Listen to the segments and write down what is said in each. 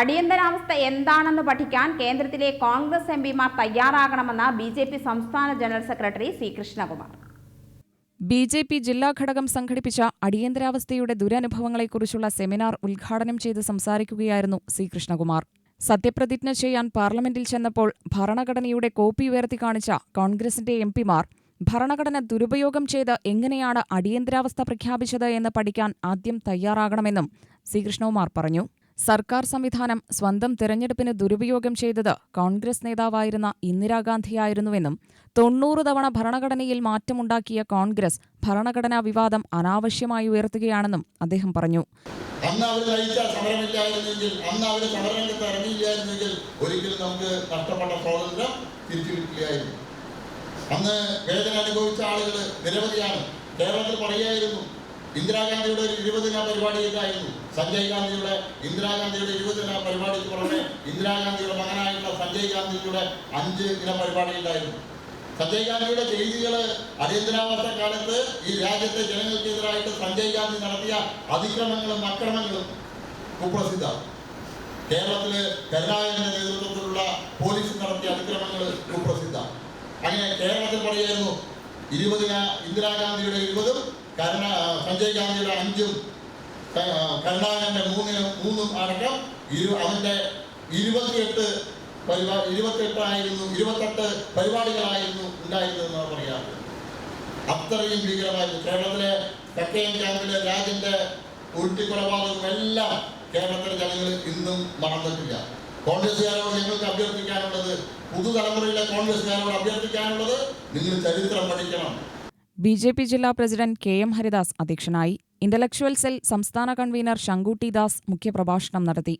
അടിയന്തരാവസ്ഥ എന്താണെന്ന് പഠിക്കാൻ കേന്ദ്രത്തിലെ കോൺഗ്രസ് എം പിമാർ തയ്യാറാകണമെന്ന് ബി ജെ പി സംസ്ഥാന general secretary C Krishnakumar. B J P ജില്ലാ ഘടകം സംഘടിപ്പിച്ച അടിയന്തരാവസ്ഥയുടെ ദുരനുഭവങ്ങളെക്കുറിച്ചുള്ള സെമിനാർ ഉദ്ഘാടനം ചെയ്ത് സംസാരിക്കുകയായിരുന്നു സി കൃഷ്ണകുമാർ. സത്യപ്രതിജ്ഞ ചെയ്യാൻ പാർലമെന്റിൽ ചെന്നപ്പോൾ ഭരണഘടനയുടെ കോപ്പി ഉയർത്തി കാണിച്ച കോൺഗ്രസിന്റെ എം പിമാർ ഭരണഘടന ദുരുപയോഗം ചെയ്ത് എങ്ങനെയാണ് അടിയന്തരാവസ്ഥ പ്രഖ്യാപിച്ചത് എന്ന് പഠിക്കാൻ ആദ്യം തയ്യാറാകണമെന്നും ശ്രീകൃഷ്ണകുമാർ കൃഷ്ണകുമാർ പറഞ്ഞു. സർക്കാർ സംവിധാനം സ്വന്തം തെരഞ്ഞെടുപ്പിന് ദുരുപയോഗം ചെയ്തത് കോൺഗ്രസ് നേതാവായിരുന്ന ഇന്ദിരാഗാന്ധിയായിരുന്നുവെന്നും തൊണ്ണൂറ് തവണ ഭരണഘടനയിൽ മാറ്റമുണ്ടാക്കിയ കോൺഗ്രസ് ഭരണഘടനാ വിവാദം അനാവശ്യമായി ഉയർത്തുകയാണെന്നും അദ്ദേഹം പറഞ്ഞു. അന്ന് അവർ നയിച്ച സമരമില്ലായിരുന്നെങ്കിൽ അന്ന് അവർ സമരരംഗത്ത് ഇറങ്ങിയില്ലായിരുന്നെങ്കിൽ ഒരിക്കലും നമുക്ക് നഷ്ടപ്പെട്ട സ്വാതന്ത്ര്യം തിരിച്ചു കിട്ടില്ലായിരുന്നു അന്ന് വേദന അനുഭവിച്ച ആളുകൾ നിരവധിയാണ്. കേരളത്തിൽ പറയായിരുന്നു ഇന്ദിരാഗാന്ധിയുടെ ഒരു ഇരുപതിന പരിപാടി ഇതായിരുന്നു സഞ്ജയ് ഗാന്ധിയുടെ ഇന്ദിരാഗാന്ധിയുടെ ഇരുപതിന പരിപാടിക്ക് പുറമെ ഇന്ദിരാഗാന്ധിയുടെ മകനായിട്ടുള്ള സഞ്ജയ് ഗാന്ധിയുടെ അഞ്ച് ഇന പരിപാടി ഉണ്ടായിരുന്നു. സഞ്ജയ് ഗാന്ധിയുടെ ചെയ്തികൾ അടിയന്തരാവസ്ഥ കാലത്ത് ഈ രാജ്യത്തെ ജനങ്ങൾക്കെതിരായിട്ട് സഞ്ജയ് ഗാന്ധി നടത്തിയ അതിക്രമങ്ങളും അക്രമങ്ങളും കുപ്രസിദ്ധ. കേരളത്തിൽ കരുണാകരന്റെ നേതൃത്വത്തിലുള്ള പോലീസ് നടത്തിയ അതിക്രമങ്ങൾ കുപ്രസിദ്ധ. അങ്ങനെ കേരളത്തിൽ പറയായിരുന്നു ഇരുപതിന ഇന്ദിരാഗാന്ധിയുടെ ഇരുപതും കരുണ സഞ്ജയ് ഗാന്ധിയുടെ അഞ്ചും ക- മൂന്നിന് മൂന്നും അടക്കം അവന്റെ ഇരുപത്തിയെട്ട് പരിപാ ഇരുപത്തെട്ടായിരുന്നു ഇരുപത്തെട്ട് പരിപാടികളായിരുന്നു ഉണ്ടായിരുന്നതെന്ന് പറയാറ് അത്രയും ഭീകരമായിരുന്നു. കേരളത്തിലെ തെക്കയം ക്യാമ്പിലെ രാജന്റെ ഉരുട്ടിക്കൊലപാതകം എല്ലാം കേരളത്തിലെ ജനങ്ങൾ ഇന്നും മറന്നിട്ടില്ല. കോൺഗ്രസ്സുകാരോട് ഞങ്ങൾക്ക് അഭ്യർത്ഥിക്കാനുള്ളത് പുതുതലമുറയിലെ കോൺഗ്രസ്സുകാരോട് അഭ്യർത്ഥിക്കാനുള്ളത് നിങ്ങൾ ചരിത്രം പഠിക്കണം. ബി ജെ പി ജില്ലാ പ്രസിഡന്റ് കെ എം ഹരിദാസ് അധ്യക്ഷനായി ഇന്റലക്ച്വൽ സെൽ സംസ്ഥാന കൺവീനർ ശങ്കുട്ടി ദാസ് മുഖ്യപ്രഭാഷണം നടത്തി.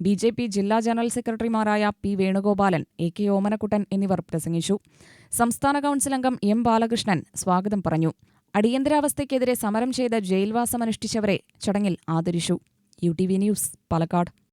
ബി ജെ പി ജില്ലാ ജനറൽ സെക്രട്ടറിമാരായ P Venugopalan A K Omanakuttan എന്നിവർ പ്രസംഗിച്ചു. സംസ്ഥാന കൗൺസിൽ അംഗം എം ബാലകൃഷ്ണൻ സ്വാഗതം പറഞ്ഞു. അടിയന്തരാവസ്ഥയ്ക്കെതിരെ സമരം ചെയ്ത ജയിൽവാസമനുഷ്ഠിച്ചവരെ ചടങ്ങിൽ ആദരിച്ചു. U T V news Palakkad.